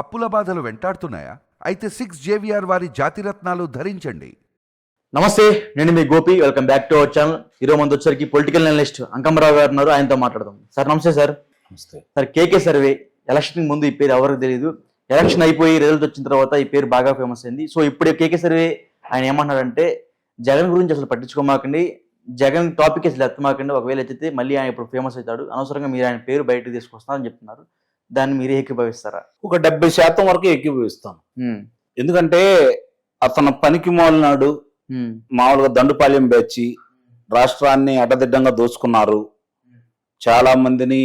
అప్పుల బాధలు వెంటాడుతున్నాయా? అయితే సిక్స్ జేవిఆర్ వారి జాతిరత్నాలు ధరించండి. నమస్తే నేను మీ Gopi welcome back to our channel ఈరోజు మంది వచ్చరికి పొలిటికల్ అనలిస్ట్ అంకమరావు గారు ఉన్నారు ఆయనతో మాట్లాడదాం. సార్ నమస్తే సార్. నమస్తే. సార్ కేకే సర్వే ఎలక్షన్ ముందు ఈ పేరు ఎవరికి తెలియదు ఎలక్షన్ అయిపోయి రిజల్ట్ వచ్చిన తర్వాత ఈ పేరు బాగా ఫేమస్ అయింది. సో ఇప్పుడు కేకే సర్వే ఆయన ఏమన్నారంటే జగన్ గురించి అసలు పట్టించుకోమాకండి. జగన్ టాపిక్ అసలు ఎత్తమాకండి. ఒకవేళ ఎత్తితే మళ్ళీ ఆయన ఇప్పుడు ఫేమస్ అవుతాడు. అనవసరంగా మీరు ఆయన పేరు బయటకు తీసుకొస్తారని చెప్తున్నారు. దాన్ని మీరే ఏకీభవిస్తారా? ఒక డెబ్బై శాతం వరకు ఉమ్, ఎందుకంటే అతను పనికి మాలినాడు. మామూలుగా దండుపాలెం బెచ్చి రాష్ట్రాన్ని అడ్డదిడ్డంగా దోచుకున్నారు. చాలా మందిని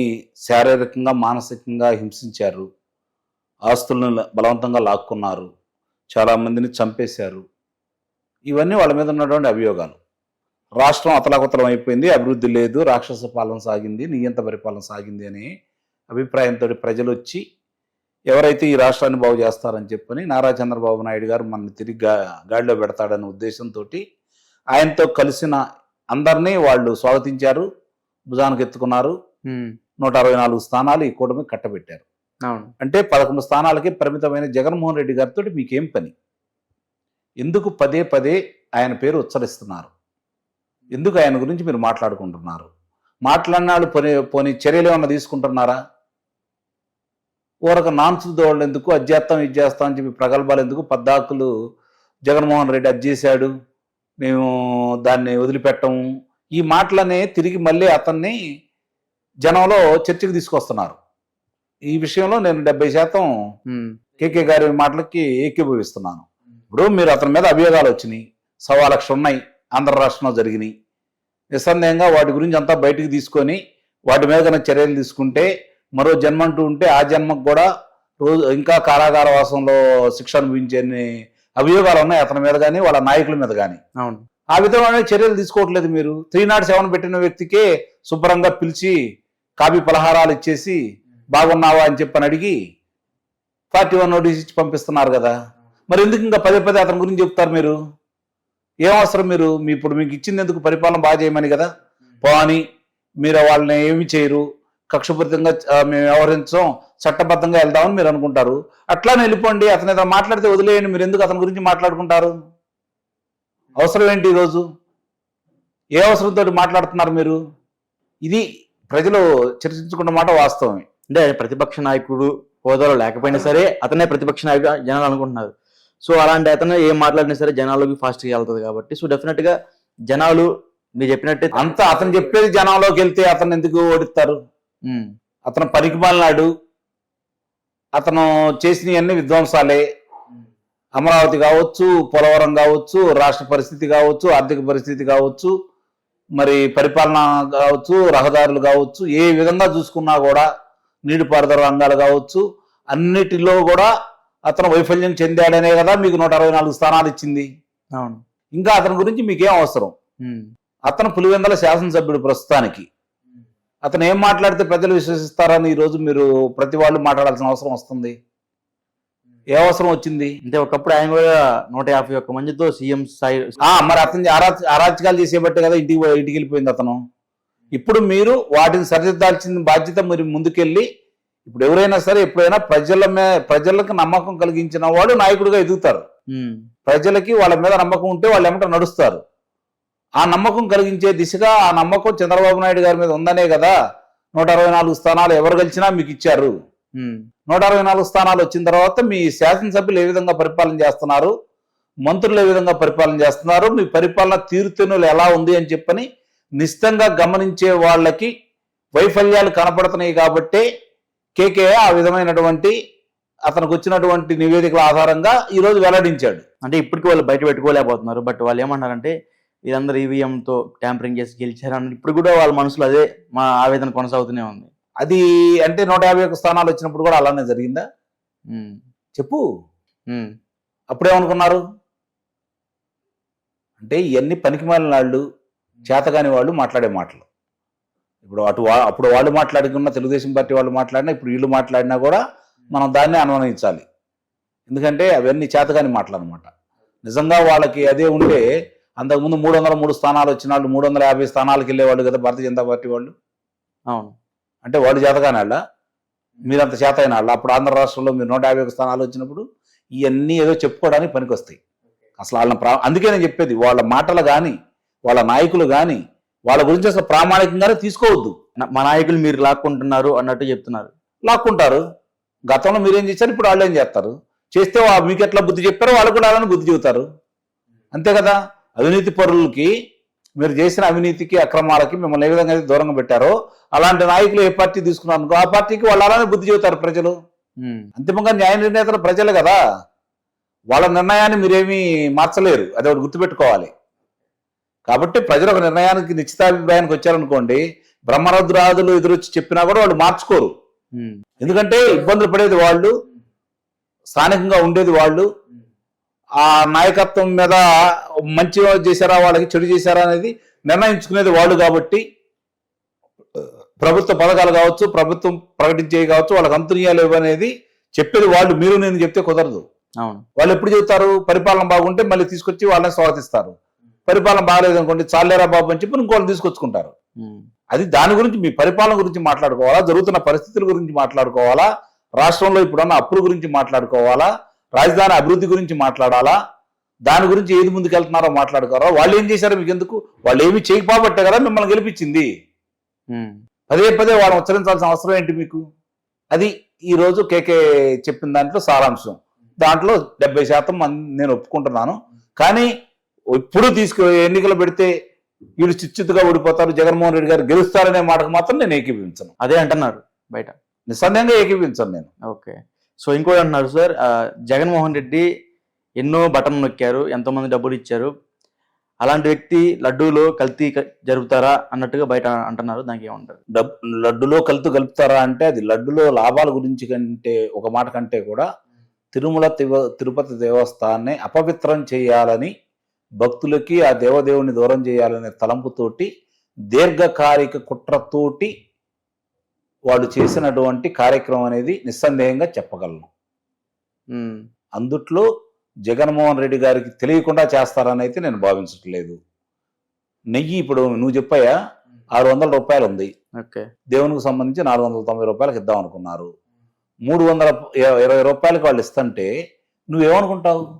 శారీరకంగా మానసికంగా హింసించారు. ఆస్తులను బలవంతంగా లాక్కున్నారు. చాలా మందిని చంపేశారు. ఇవన్నీ వాళ్ళ మీద ఉన్నటువంటి అభియోగాలు. రాష్ట్రం అతలాకుతలం అయిపోయింది అభివృద్ధి లేదు రాక్షస పాలన సాగింది నియంత పరిపాలన సాగింది అనే అభిప్రాయంతో ప్రజలు వచ్చి ఎవరైతే ఈ రాష్ట్రాన్ని బాగు చేస్తారని చెప్పని నారా చంద్రబాబు నాయుడు గారు మన తిరిగి గా- గాడిలో పెడతాడనే ఉద్దేశంతో ఆయనతో కలిసిన అందరినీ వాళ్ళు స్వాగతించారు భుజానికి ఎత్తుకున్నారు. నూట అరవై నాలుగు స్థానాలు ఈ కూటమి కట్టబెట్టారు. అంటే పదకొండు స్థానాలకి పరిమితమైన జగన్మోహన్ రెడ్డి గారితో మీకేం పని? ఎందుకు పదే పదే ఆయన పేరు ఉచ్చరిస్తున్నారు? ఎందుకు ఆయన గురించి మీరు మాట్లాడుకుంటున్నారు? మాట్లాడినాడు పోనీ పోనీ చర్యలు ఏమన్నా తీసుకుంటున్నారా? ఊరక నాన్సులు దోళ్ళు ఎందుకు? అది చేస్తాం ఇది చేస్తాం అని చెప్పి ప్రగల్భాలు ఎందుకు? పద్దాకులు జగన్మోహన్ రెడ్డి అది చేశాడు. మేము దాన్ని వదిలిపెట్టము ఈ మాటలనే తిరిగి మళ్ళీ అతన్ని జనంలో చర్చకు తీసుకొస్తున్నారు. ఈ విషయంలో నేను డెబ్బై శాతం కేకే గారి మాటలకి ఏకీభవిస్తున్నాను. ఇప్పుడు మీరు అతని మీద అభియోగాలు వచ్చినాయి. సవా లక్ష ఉన్నాయి. ఆంధ్ర రాష్ట్రంలో జరిగినాయి. నిస్సందేహంగా వాటి గురించి అంతా బయటికి తీసుకొని వాటి మీద కనుక చర్యలు తీసుకుంటే మరో జన్మ అంటూ ఉంటే ఆ జన్మకు కూడా రోజు ఇంకా కారాగార వాసంలో శిక్ష అనుభవించే అభియోగాలు ఉన్నాయి అతని మీద కానీ వాళ్ళ నాయకుల మీద కానీ అవును. ఆ విధమైన చర్యలు తీసుకోవట్లేదు మీరు. త్రీ నాట్ సెవెన్ పెట్టిన వ్యక్తికే శుభ్రంగా పిలిచి కాపీ పలహారాలు ఇచ్చేసి బాగున్నావా? అని చెప్పని అడిగి ఫార్టీ వన్ నోటీస్ ఇచ్చి పంపిస్తున్నారు కదా. మరి ఎందుకు ఇంకా పదే పదే అతని గురించి చెప్తారు మీరు? ఏం అవసరం మీరు? మీ ఇప్పుడు మీకు ఇచ్చింది ఎందుకు? పరిపాలన బాగా చేయమని కదా. పోని మీరు వాళ్ళని ఏమి చేయరు? కక్షపూరితంగా మేము వ్యవహరించం చట్టబద్ధంగా వెళ్దామని మీరు అనుకుంటారు. అట్లానే వెళ్ళిపోండి అతను ఏదైనా మాట్లాడితే వదిలేయండి మీరు ఎందుకు అతని గురించి మాట్లాడుకుంటారు? అవసరం ఏంటి ఈరోజు? ఏ అవసరంతో మాట్లాడుతున్నారు మీరు? ఇది ప్రజలు చర్చించుకున్న మాట వాస్తవమే. అంటే ప్రతిపక్ష నాయకుడు హోదాలో లేకపోయినా సరే అతనే ప్రతిపక్ష నాయకుడు జనాలు అనుకుంటున్నారు. సో అలాంటి అతను ఏం మాట్లాడినా సరే జనాల్లోకి ఫాస్ట్గా వెళ్తుంది కాబట్టి సో డెఫినెట్గా జనాలు మీరు చెప్పినట్టే అంత అతను చెప్పేది జనంలోకి వెళ్తే అతను ఎందుకు ఓడిస్తారు? అతను పనికిమాలినాడు అతను చేసినవన్నీ విధ్వంసాలే. అమరావతి కావచ్చు పోలవరం కావచ్చు రాష్ట్ర పరిస్థితి కావచ్చు ఆర్థిక పరిస్థితి కావచ్చు మరి పరిపాలన కావచ్చు రహదారులు కావచ్చు ఏ విధంగా చూసుకున్నా కూడా నీటిపారుదల రంగాలు కావచ్చు అన్నిటిలో కూడా అతను వైఫల్యం చెందాడనే కదా మీకు నూట అరవై నాలుగు స్థానాలు ఇచ్చింది. అవును. ఇంకా అతని గురించి మీకేం అవసరం? అతను పులివెందల శాసనసభ్యుడు ప్రస్తుతానికి. అతను ఏం మాట్లాడితే ప్రజలు విశ్వసిస్తారని ఈరోజు మీరు ప్రతి వాళ్ళు మాట్లాడాల్సిన అవసరం వస్తుంది. ఏ అవసరం వచ్చింది? అంటే ఒకప్పుడు ఆయన కూడా నూట యాభై ఒక్క మందితో సీఎం స్థాయి మరి అతని అరాచ అరాచకాలు చేసేబట్టే కదా ఇంటికి ఇంటికి వెళ్ళిపోయింది అతను. ఇప్పుడు మీరు వాటిని సరిదిద్దాల్సిన బాధ్యత మీరు ముందుకెళ్ళి ఇప్పుడు ఎవరైనా సరే ఎప్పుడైనా ప్రజల మీద ప్రజలకు నమ్మకం కలిగించిన వాడు నాయకుడిగా ఎదుగుతారు. ప్రజలకి వాళ్ళ మీద నమ్మకం ఉంటే వాళ్ళు ఏమంటారు నడుస్తారు. ఆ నమ్మకం కలిగించే దిశగా ఆ నమ్మకం చంద్రబాబు నాయుడు గారి మీద ఉందనే కదా. నూట అరవై నాలుగు స్థానాలు ఎవరు గెలిచినా మీకు ఇచ్చారు. నూట అరవై నాలుగు స్థానాలు వచ్చిన తర్వాత మీ శాసనసభ్యులు ఏ విధంగా పరిపాలన చేస్తున్నారు? మంత్రులు ఏ విధంగా పరిపాలన చేస్తున్నారు? మీ పరిపాలన తీరుతెన్నులు ఎలా ఉంది అని చెప్పని నిశ్చితంగా గమనించే వాళ్ళకి వైఫల్యాలు కనపడుతున్నాయి కాబట్టే కేకే ఆ విధమైనటువంటి అతనికి వచ్చినటువంటి నివేదికల ఆధారంగా ఈరోజు వెల్లడించాడు. అంటే ఇప్పటికీ వాళ్ళు బయట పెట్టుకోలేకపోతున్నారు. బట్ వాళ్ళు ఏమంటారంటే వీళ్ళందరూ ఈవీఎం తో ట్యాంపరింగ్ చేసి గెలిచారు అని ఇప్పుడు కూడా వాళ్ళ మనసులో అదే మా ఆవేదన కొనసాగుతూనే ఉంది. అది అంటే నూట యాభై ఒక్క స్థానాలు వచ్చినప్పుడు కూడా అలానే జరిగిందా? చెప్పు. అప్పుడేమనుకున్నారు అంటే ఇవన్నీ పనికిమాలిన వాళ్ళు చేతగాని వాళ్ళు మాట్లాడే మాటలు. ఇప్పుడు అటు అప్పుడు వాళ్ళు మాట్లాడుకున్న తెలుగుదేశం పార్టీ వాళ్ళు మాట్లాడినా ఇప్పుడు వీళ్ళు మాట్లాడినా కూడా మనం దాన్ని అనుమానించాలి. ఎందుకంటే అవన్నీ చేతగాని మాటలు అనమాట నిజంగా వాళ్ళకి అదే ఉంటే అంతకుముందు మూడు వందల మూడు స్థానాలు వచ్చిన వాళ్ళు మూడు వందల యాభై స్థానాలకు వెళ్ళేవాళ్ళు కదా భారతీయ జనతా పార్టీ వాళ్ళు? అవును. అంటే వాళ్ళు చేతగాని వాళ్ళ? మీరు అంత చేత అయిన వాళ్ళు? అప్పుడు ఆంధ్ర రాష్ట్రంలో మీరు నూట యాభై ఒక స్థానాలు వచ్చినప్పుడు ఇవన్నీ ఏదో చెప్పుకోవడానికి పనికొస్తాయి. అసలు వాళ్ళని ప్రా అందుకే నేను చెప్పేది వాళ్ళ మాటలు కానీ వాళ్ళ నాయకులు కానీ వాళ్ళ గురించి అసలు ప్రామాణికంగానే తీసుకోవద్దు. మా నాయకులు మీరు లాక్కుంటున్నారు అన్నట్టు చెప్తున్నారు. లాక్కుంటారు. గతంలో మీరేం చేశారు ఇప్పుడు వాళ్ళు ఏం చేస్తారు? చేస్తే మీకు ఎట్లా బుద్ధి చెప్పారో వాళ్ళు కూడా అలానే బుద్ధి చెబుతారు. అంతే కదా? అవినీతి పరులకి మీరు చేసిన అవినీతికి అక్రమాలకి మిమ్మల్ని ఏ విధంగా అయితే దూరంగా పెట్టారో అలాంటి నాయకులు ఏ పార్టీ తీసుకున్నారు ఆ పార్టీకి వాళ్ళు అలానే బుద్ధి చెబుతారు ప్రజలు. అంతిమంగా న్యాయ నిర్ణేతలు ప్రజలే కదా. వాళ్ళ నిర్ణయాన్ని మీరేమీ మార్చలేరు. అది ఒకటి గుర్తుపెట్టుకోవాలి. కాబట్టి ప్రజలు ఒక నిర్ణయానికి నిశ్చితాభిప్రాయానికి వచ్చారనుకోండి బ్రహ్మరద్రాదులు ఎదురొచ్చి చెప్పినా కూడా వాళ్ళు మార్చుకోరు. ఎందుకంటే ఇబ్బందులు పడేది వాళ్ళు స్థానికంగా ఉండేది వాళ్ళు ఆ నాయకత్వం మీద మంచి చేశారా వాళ్ళకి చెడు చేశారా అనేది నిర్ణయించుకునేది వాళ్ళు కాబట్టి ప్రభుత్వ పథకాలు కావచ్చు ప్రభుత్వం ప్రకటించేవి కావచ్చు వాళ్ళకి అంతునీయాలు ఇవ్వనేది చెప్పేది వాళ్ళు మీరు నేను చెప్తే కుదరదు. అవును. వాళ్ళు ఎప్పుడు చెబుతారు పరిపాలన బాగుంటే మళ్ళీ తీసుకొచ్చి వాళ్ళని స్వాగతిస్తారు. పరిపాలన బాగాలేదు అనుకోండి చాలేరా బాబు అని చెప్పి ఇంకోళ్ళు తీసుకొచ్చుకుంటారు. అది దాని గురించి మీ పరిపాలన గురించి మాట్లాడుకోవాలా జరుగుతున్న పరిస్థితుల గురించి మాట్లాడుకోవాలా రాష్ట్రంలో ఇప్పుడున్న అప్పుల గురించి మాట్లాడుకోవాలా రాజధాని అభివృద్ధి గురించి మాట్లాడాలా? దాని గురించి ఏది ముందుకెళ్తున్నారో మాట్లాడుకోవాలా వాళ్ళు ఏం చేశారో మీకు ఎందుకు వాళ్ళు ఏమి చేయకపోబట్టే కదా మిమ్మల్ని గెలిపించింది. పదే పదే వాళ్ళని ఉచ్చరించాల్సిన అవసరం ఏంటి మీకు? అది ఈ రోజు కేకే చెప్పిన దాంట్లో సారాంశం. దాంట్లో డెబ్బై శాతం నేను ఒప్పుకుంటున్నాను. కానీ ఇప్పుడు తీసుకు ఎన్నికలు పెడితే వీళ్ళు చిచ్చుతుగా ఓడిపోతారు. జగన్మోహన్ రెడ్డి గారు గెలుస్తారనే మాటకు మాత్రం నేను ఏకీభవించను. అదే అంటున్నారు బయట. నిస్సందేహంగా ఏకీభవించను నేను. ఓకే. సో ఇంకోటి అంటున్నారు సార్ జగన్మోహన్ రెడ్డి ఎన్నో బటన్ నొక్కారు ఎంతోమంది డబ్బులు ఇచ్చారు. అలాంటి వ్యక్తి లడ్డూలో కల్తీ జరుపుతారా అన్నట్టుగా బయట అంటున్నారు దానికి ఏమంటారు? లడ్డులో కల్తీ కలుపుతారా అంటే అది లడ్డులో లాభాల గురించి కంటే ఒక మాట కంటే కూడా తిరుమల తివ- తిరుపతి దేవస్థానాన్ని అపవిత్రం చేయాలని భక్తులకి ఆ దేవదేవుని దూరం చేయాలనే తలంపుతోటి దీర్ఘకాలిక కుట్రతోటి వాళ్ళు చేసినటువంటి కార్యక్రమం అనేది నిస్సందేహంగా చెప్పగలను. అందుట్లో జగన్మోహన్ రెడ్డి గారికి తెలియకుండా చేస్తారని అయితే నేను భావించట్లేదు. నెయ్యి ఇప్పుడు నువ్వు చెప్పాయా? ఆరు వందల రూపాయలు ఉంది. ఓకే. దేవునికి సంబంధించి నాలుగు వందల తొంభై రూపాయలకి ఇద్దాం అనుకున్నారు. మూడు వందల ఇరవై రూపాయలకి వాళ్ళు ఇస్తుంటే నువ్వేమనుకుంటావు?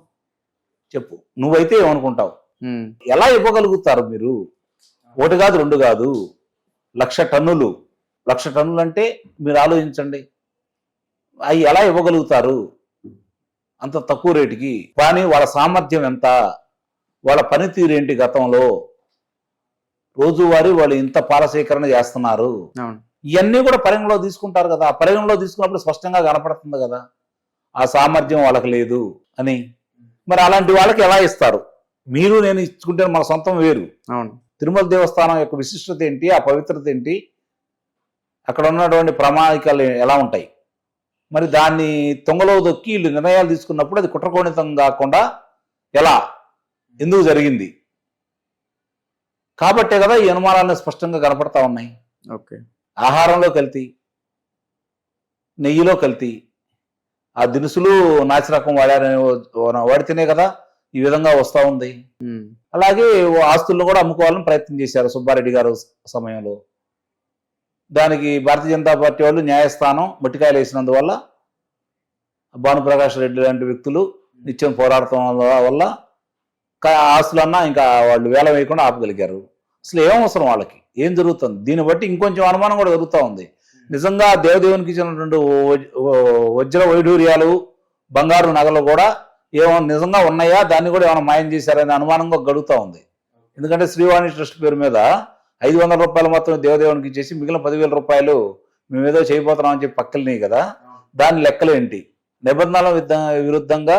చెప్పు. నువ్వైతే ఏమనుకుంటావు? ఎలా ఇవ్వగలుగుతారు మీరు? ఒకటి కాదు రెండు కాదు. లక్ష టన్నులు. లక్ష టన్నులు అంటే మీరు ఆలోచించండి. అవి ఎలా ఇవ్వగలుగుతారు? అంత తక్కువ రేటుకి. కానీ వాళ్ళ సామర్థ్యం ఎంత? వాళ్ళ పనితీరు ఏంటి గతంలో? రోజువారీ వాళ్ళు ఇంత పాల సేకరణ చేస్తున్నారు. అవును. ఇవన్నీ కూడా పరిగణలో తీసుకుంటారు కదా. ఆ పరిగణలో తీసుకున్నప్పుడు స్పష్టంగా కనపడుతుంది కదా. ఆ సామర్థ్యం వాళ్ళకి లేదు అని. మరి అలాంటి వాళ్ళకి ఎలా ఇస్తారు? మీరు నేను ఇచ్చుకుంటే మన సొంతం వేరు. అవును. తిరుమల దేవస్థానం యొక్క విశిష్టత ఏంటి? ఆ పవిత్రత ఏంటి? అక్కడ ఉన్నటువంటి ప్రామాణికాలు ఎలా ఉంటాయి? మరి దాన్ని తొంగలో దొక్కి వీళ్ళు నిర్ణయాలు తీసుకున్నప్పుడు అది కుట్రకోణితం కాకుండా ఎలా? ఎందుకు జరిగింది? కాబట్టే కదా ఈ అనుమానాలను స్పష్టంగా కనపడతా ఉన్నాయి. ఓకే. ఆహారంలో కల్తీ నెయ్యిలో కల్తీ ఆ దినుసులు నాసిరకం వాడారని వాడితేనే కదా ఈ విధంగా వస్తూ ఉంది. అలాగే ఆస్తులను కూడా అమ్ముకోవాలని ప్రయత్నం చేశారు సుబ్బారెడ్డి గారు సమయంలో. దానికి భారతీయ జనతా పార్టీ వాళ్ళు న్యాయస్థానం మట్టికాయలు వేసినందువల్ల భానుప్రకాష్ రెడ్డి లాంటి వ్యక్తులు నిత్యం పోరాడటం వల్ల- ఆస్తులన్నా ఇంకా వాళ్ళు వేల వేయకుండా ఆపగలిగారు. అసలు ఏం అవసరం వాళ్ళకి? ఏం జరుగుతుంది? దీన్ని బట్టి ఇంకొంచెం అనుమానం కూడా జరుగుతూ ఉంది. నిజంగా దేవదేవునికి ఇచ్చినటువంటి వజ్ర వైఢూర్యాలు బంగారు నగలు కూడా ఏమో నిజంగా ఉన్నాయా? దాన్ని కూడా ఏమైనా మాయం చేశారనే అనుమానంగా గడుగుతూ ఉంది. ఎందుకంటే శ్రీవాణి ట్రస్ట్ పేరు మీద ఐదు వందల రూపాయలు మాత్రం దేవదేవునికి ఇచ్చేసి మిగిలిన పదివేల రూపాయలు మేము ఏదో చేయబోతున్నాం అని చెప్పి పక్కలనేయి కదా దాని లెక్కలేంటి నిబంధనల విద్ద- విరుద్ధంగా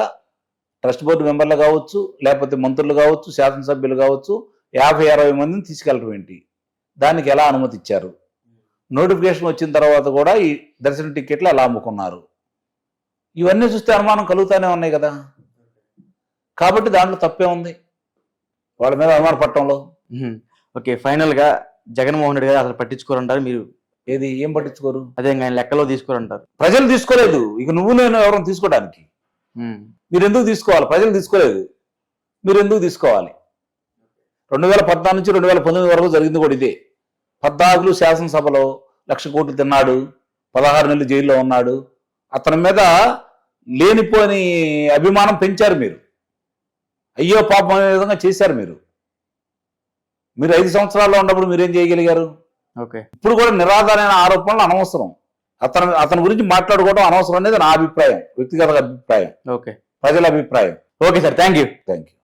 ట్రస్ట్ బోర్డు మెంబర్లు కావచ్చు లేకపోతే మంత్రులు కావచ్చు శాసనసభ్యులు కావచ్చు యాభై అరవై మందిని తీసుకెళ్ళడం ఏంటి? దానికి ఎలా అనుమతి ఇచ్చారు? నోటిఫికేషన్ వచ్చిన తర్వాత కూడా ఈ దర్శన టికెట్లు ఎలా అమ్ముకున్నారు? ఇవన్నీ చూస్తే అనుమానం కలుగుతానే ఉన్నాయి కదా. కాబట్టి దాంట్లో తప్పే ఉంది. వాళ్ళ మీద అనుమాన పట్టడంలో ఉమ్. ఓకే ఫైనల్గా జగన్మోహన్ రెడ్డి గారు అసలు పట్టించుకోరంటారు మీరు? ఏది ఏం పట్టించుకోరు? అదే ఆయన లెక్కలో తీసుకోరంటారు. ప్రజలు తీసుకోలేదు. ఇక నువ్వు నేను ఎవరైనా తీసుకోవడానికి? మీరు ఎందుకు తీసుకోవాలి? ప్రజలు తీసుకోలేదు. మీరు ఎందుకు తీసుకోవాలి? రెండు వేల పద్నాలుగు నుంచి రెండు వేల పంతొమ్మిది వరకు జరిగింది కూడా ఇదే. పద్నాలుగులు శాసనసభలో లక్ష కోట్లు తిన్నాడు. పదహారు నెలలు జైల్లో ఉన్నాడు. అతని మీద లేనిపోని అభిమానం పెంచారు మీరు. అయ్యో పాపం అనే విధంగా చేశారు మీరు. మీరు ఐదు సంవత్సరాల్లో ఉన్నప్పుడు మీరేం చేయగలిగారు? ఓకే. ఇప్పుడు కూడా నిరాధారైన ఆరోపణలు అనవసరం. అతను అతని గురించి మాట్లాడుకోవడం అనవసరం అనేది నా అభిప్రాయం వ్యక్తిగత అభిప్రాయం. ఓకే. ప్రజల అభిప్రాయం. Okay sir thank you. Thank you.